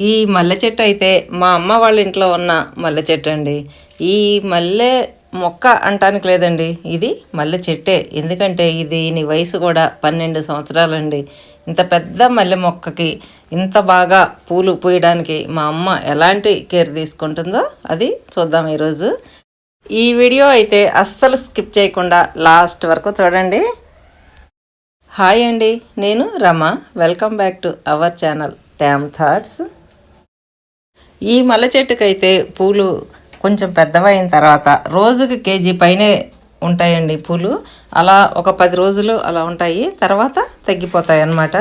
ఈ మల్లె చెట్టు అయితే మా అమ్మ వాళ్ళ ఇంట్లో ఉన్న మల్లె చెట్టు అండి. ఈ మల్లె మొక్క అంటానికి లేదండి. ఇది మల్లె చెట్టే. ఎందుకంటే ఇది దీని వయసు కూడా పన్నెండు సంవత్సరాలండి. ఇంత పెద్ద మల్లె మొక్కకి ఇంత బాగా పూలు పూయడానికి మా అమ్మ ఎలాంటి కేర్ తీసుకుంటుందో అది చూద్దాం ఈరోజు. ఈ వీడియో అయితే అస్సలు స్కిప్ చేయకుండా లాస్ట్ వరకు చూడండి. హాయ్ అండి నేను Rama. Welcome back to our channel ట్యామ్ thoughts. ఈ మల్లె చెట్టుకైతే పూలు కొంచెం పెద్దవైన తర్వాత రోజుకి కేజీ పైనే ఉంటాయండి పూలు. అలా ఒక పది రోజులు అలా ఉంటాయి. తర్వాత తగ్గిపోతాయి అన్నమాట.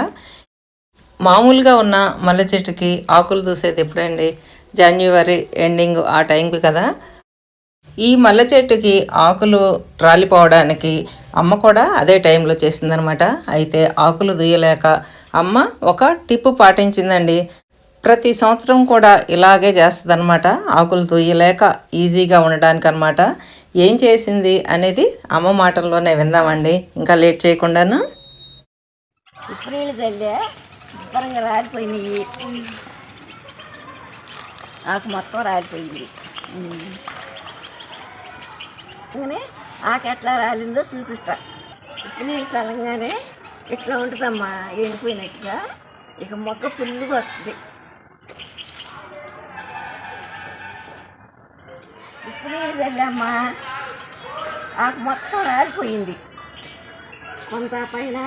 మామూలుగా ఉన్న మల్లె చెట్టుకి ఆకులు దూసేది ఎప్పుడండి? జనవరి ఎండింగ్ ఆ టైంకి కదా. ఈ మల్లె చెట్టుకి ఆకులు రాలిపోవడానికి అమ్మ కూడా అదే టైంలో చేసిందనమాట అయితే ఆకులు దుయ్యలేక అమ్మ ఒక టిప్పు పాటించిందండి. ప్రతి సంవత్సరం కూడా ఇలాగే చేస్తుందన్నమాట. ఆకులు దుయ్యలేక ఈజీగా ఉండడానికి అనమాట ఏం చేసింది అనేది అమ్మ మాటల్లోనే విందామండి. ఇంకా లేట్ చేయకుండాను? శుభ్రంగా రాలిపోయినాయి. ఆకు మొత్తం రాలిపోయింది. ఉమ్. అందుకనే ఆకు ఎట్లా రాలిందో చూపిస్తా. ఉప్పు నీళ్ళు చల్లంగానే ఇట్లా ఉంటుందమ్మా ఎండిపోయినట్టుగా. ఇక మొక్క ఫుల్గా వస్తుంది. ప్లీజ్ వెళ్ళమ్మా ఆకు మొత్తం రాలిపోయింది కొంత పైన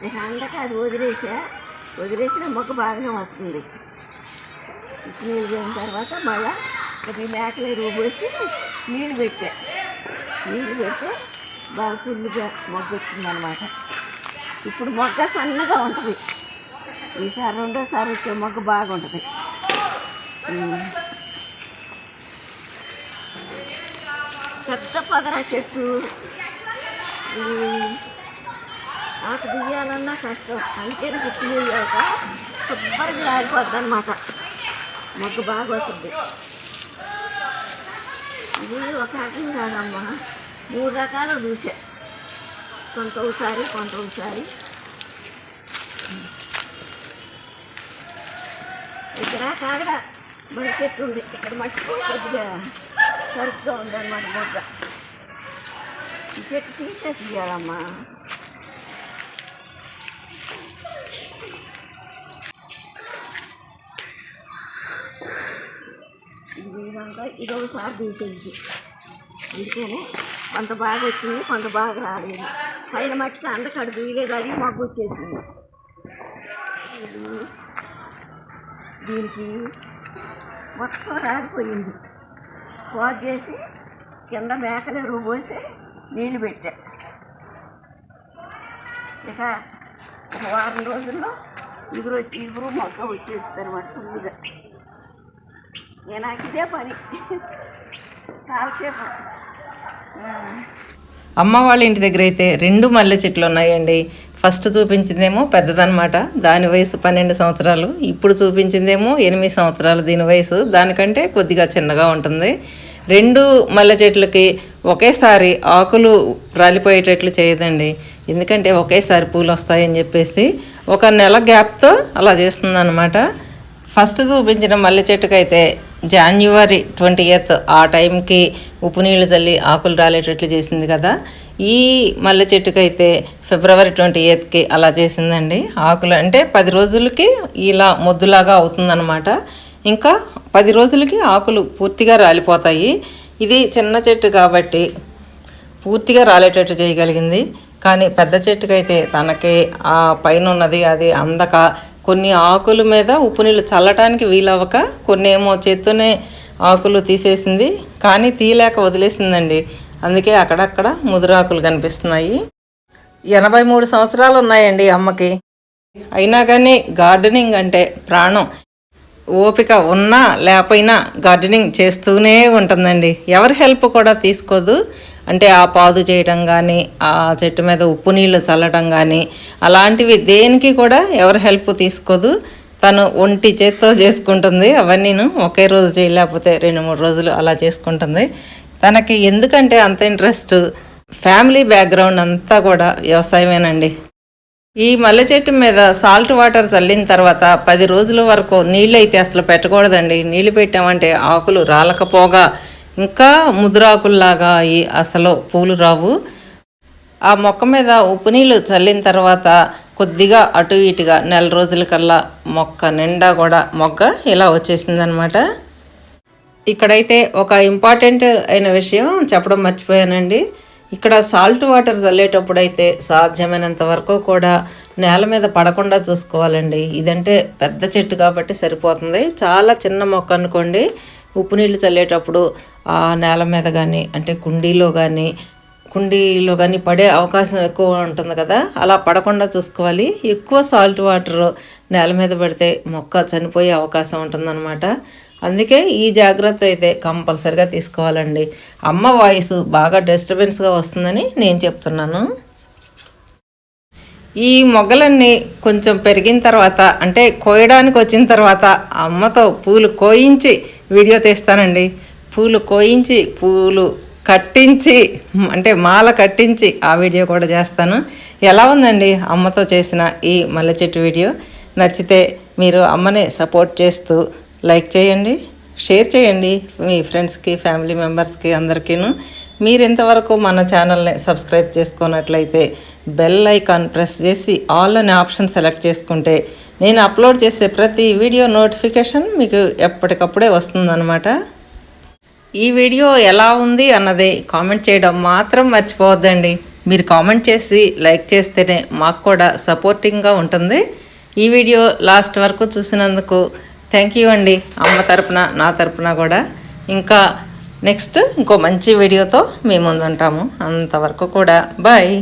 నేను అందక అది వదిలేసా వదిలేసిన మొక్క బాగానే వస్తుంది. నీళ్ళు చేసిన తర్వాత మళ్ళా కొద్ది మేకలు ఎరువు పోసి నీళ్ళు పెట్టా. నీళ్ళు పెడితే బాగా ఫుల్గా మొగ్గ వచ్చిందనమాట. ఇప్పుడు మొగ్గ సన్నగా ఉంటుంది. ఈసారి రెండోసారి వచ్చే మొగ్గ బాగుంటుంది. పెద్ద పదర చెట్టు ఆకు దియ్యాలన్నా కష్టం. అందుకని చెట్టు వేయాక శుభ్రంగా ఆగిపోద్ది అనమాట మొగ్గు బాగా వస్తుంది. ఇది ఒక రకం కాదమ్మా. మూడు రకాలు చూసా కొంత ఒకసారి కొంత ఒకసారి. ఇక్కడ కాగడ మన చెట్టు ఉంది. ఇక్కడ మట్టి కొద్దిగా సరుగ్గా ఉందన్నమాట మొగ్గ ఈ చెట్టు తీసేసి ఇవ్వాలమ్మా ఇది ఇదంతా ఇది ఒకసారి తీసేసి. అందుకనే కొంత బాగా వచ్చింది కొంత బాగా రాలేదు. పైన మట్టికి అందకడు తీయలేదు అది మగ్గు వచ్చేసింది. దీనికి మొత్తం రాలిపోయింది. కోత చేసి కింద మేకలు ఎరువు పోసి నీళ్ళు పెట్టా. ఇక వారం రోజుల్లో ఇగురు వచ్చి ఇగురు మొక్క వచ్చేస్తారన్నమాట అనమాట ఫుల్గా నాకు ఇదే పని. కాలక్షేపం అమ్మ వాళ్ళ ఇంటి దగ్గర అయితే రెండు మల్లె చెట్లు ఉన్నాయండి. ఫస్ట్ చూపించిందేమో పెద్దదనమాట దాని వయసు పన్నెండు సంవత్సరాలు. ఇప్పుడు చూపించిందేమో ఎనిమిది సంవత్సరాలు దీని వయసు. దానికంటే కొద్దిగా చిన్నగా ఉంటుంది. రెండు మల్లె చెట్లకి ఒకేసారి ఆకులు రాలిపోయేటట్లు చేయదండి. ఎందుకంటే ఒకేసారి పూలు వస్తాయని చెప్పేసి ఒక నెల గ్యాప్తో అలా చేస్తుందన్నమాట. ఫస్ట్ చూపించిన మల్లె చెట్టుకైతే జాన్యువరి ట్వంటీ ఎయిత్ ఆ టైంకి ఉప్పు నీళ్ళు చల్లి ఆకులు రాలేటట్లు చేసింది కదా. ఈ మల్లె చెట్టుకైతే ఫిబ్రవరి ట్వంటీ ఎయిత్కి అలా చేసిందండి. ఆకులు అంటే పది రోజులకి ఇలా మొద్దులాగా అవుతుందన్నమాట. ఇంకా పది రోజులకి ఆకులు పూర్తిగా రాలిపోతాయి. ఇది చిన్న చెట్టు కాబట్టి పూర్తిగా రాలేటట్టు చేయగలిగింది. కానీ పెద్ద చెట్టుకైతే తనకి ఆ పైన ఉన్నది అది అందక కొన్ని ఆకుల మీద ఉప్పు నీళ్ళు చల్లటానికి వీలవ్వక కొన్ని ఏమో చేత్తోనే ఆకులు తీసేసింది కానీ తీయలేక వదిలేసిందండి. అందుకే అక్కడక్కడ ముదురాకులు కనిపిస్తున్నాయి. ఎనభై మూడు సంవత్సరాలు ఉన్నాయండి అమ్మకి. అయినా కానీ గార్డెనింగ్ అంటే ప్రాణం. ఓపిక ఉన్నా లేకపోయినా గార్డెనింగ్ చేస్తూనే ఉంటుందండి. ఎవరి హెల్ప్ కూడా తీసుకోదు. అంటే ఆ పాదు చేయడం కానీ ఆ చెట్టు మీద ఉప్పు నీళ్ళు చల్లడం కానీ అలాంటివి దేనికి కూడా ఎవరు హెల్ప్ తీసుకోదు. తను ఒంటి చేత్తో చేసుకుంటుంది. అవన్నీను ఒకే రోజు చేయలేకపోతే రెండు మూడు రోజులు అలా చేసుకుంటుంది. తనకి ఎందుకంటే అంత ఇంట్రెస్ట్? ఫ్యామిలీ బ్యాక్గ్రౌండ్ అంతా కూడా వ్యవసాయమేనండి. ఈ మల్లె చెట్టు మీద సాల్ట్ వాటర్ చల్లిన తర్వాత పది రోజుల వరకు నీళ్ళు అయితే అసలు పెట్టకూడదండి. నీళ్ళు పెట్టామంటే ఆకులు రాలకపోగా. ఇంకా ముదురాకుల్లాగా అయి అసలు పూలు రావు. ఆ మొక్క మీద ఉప్పు నీళ్ళు చల్లిన తర్వాత కొద్దిగా అటు ఇటుగా నెల రోజులకల్లా మొక్క నిండా కూడా మొగ్గ ఇలా వచ్చేసిందనమాట ఇక్కడైతే ఒక ఇంపార్టెంట్ అయిన విషయం చెప్పడం మర్చిపోయానండి. ఇక్కడ సాల్ట్ వాటర్ చల్లేటప్పుడు అయితే సాధ్యమైనంత వరకు కూడా నేల మీద పడకుండా చూసుకోవాలండి. ఇదంటే పెద్ద చెట్టు కాబట్టి సరిపోతుంది. చాలా చిన్న మొక్క అనుకోండి ఉప్పు నీళ్ళు చల్లేటప్పుడు ఆ నేల మీద కానీ అంటే కుండీలో కానీ కుండీలో కానీ పడే అవకాశం ఎక్కువ ఉంటుంది కదా. అలా పడకుండా చూసుకోవాలి. ఎక్కువ సాల్ట్ వాటర్ నేల మీద పడితే మొక్క చనిపోయే అవకాశం ఉంటుందన్నమాట. అందుకే ఈ జాగ్రత్త అయితే కంపల్సరిగా తీసుకోవాలండి. అమ్మ వాయిస్ బాగా డిస్టర్బెన్స్గా వస్తుందని నేను చెప్తున్నాను. ఈ మొగ్గలన్నీ కొంచెం పెరిగిన తర్వాత అంటే కోయడానికి వచ్చిన తర్వాత అమ్మతో పూలు కోయించి వీడియో తీస్తానండి. పూలు కోయించి పూలు కట్టించి అంటే మాల కట్టించి ఆ వీడియో కూడా చేస్తాను. ఎలా ఉందండి అమ్మతో చేసిన ఈ మల్లె చెట్టు వీడియో? నచ్చితే మీరు అమ్మని సపోర్ట్ చేస్తూ లైక్ చేయండి షేర్ చేయండి మీ ఫ్రెండ్స్కి ఫ్యామిలీ మెంబర్స్కి అందరికీను. మీరు ఇంతవరకు మన ఛానల్ని సబ్స్క్రైబ్ చేసుకున్నట్లయితే బెల్ ఐకాన్ ప్రెస్ చేసి ఆల్ అనే ఆప్షన్ సెలెక్ట్ చేసుకుంటే నేను అప్లోడ్ చేసే ప్రతి వీడియో నోటిఫికేషన్ మీకు ఎప్పటికప్పుడే వస్తుందన్నమాట. ఈ వీడియో ఎలా ఉంది అన్నది కామెంట్ చేయడం మాత్రం మర్చిపోవద్దండి. మీరు కామెంట్ చేసి లైక్ చేస్తేనే మాకు కూడా సపోర్టింగ్గా ఉంటుంది. ఈ వీడియో లాస్ట్ వరకు చూసినందుకు థ్యాంక్ యూ అండి. అమ్మ తరపున నా తరపున కూడా. ఇంకా నెక్స్ట్ ఇంకో మంచి వీడియోతో మీ ముందు ఉంటాము. అంతవరకు కూడా బాయ్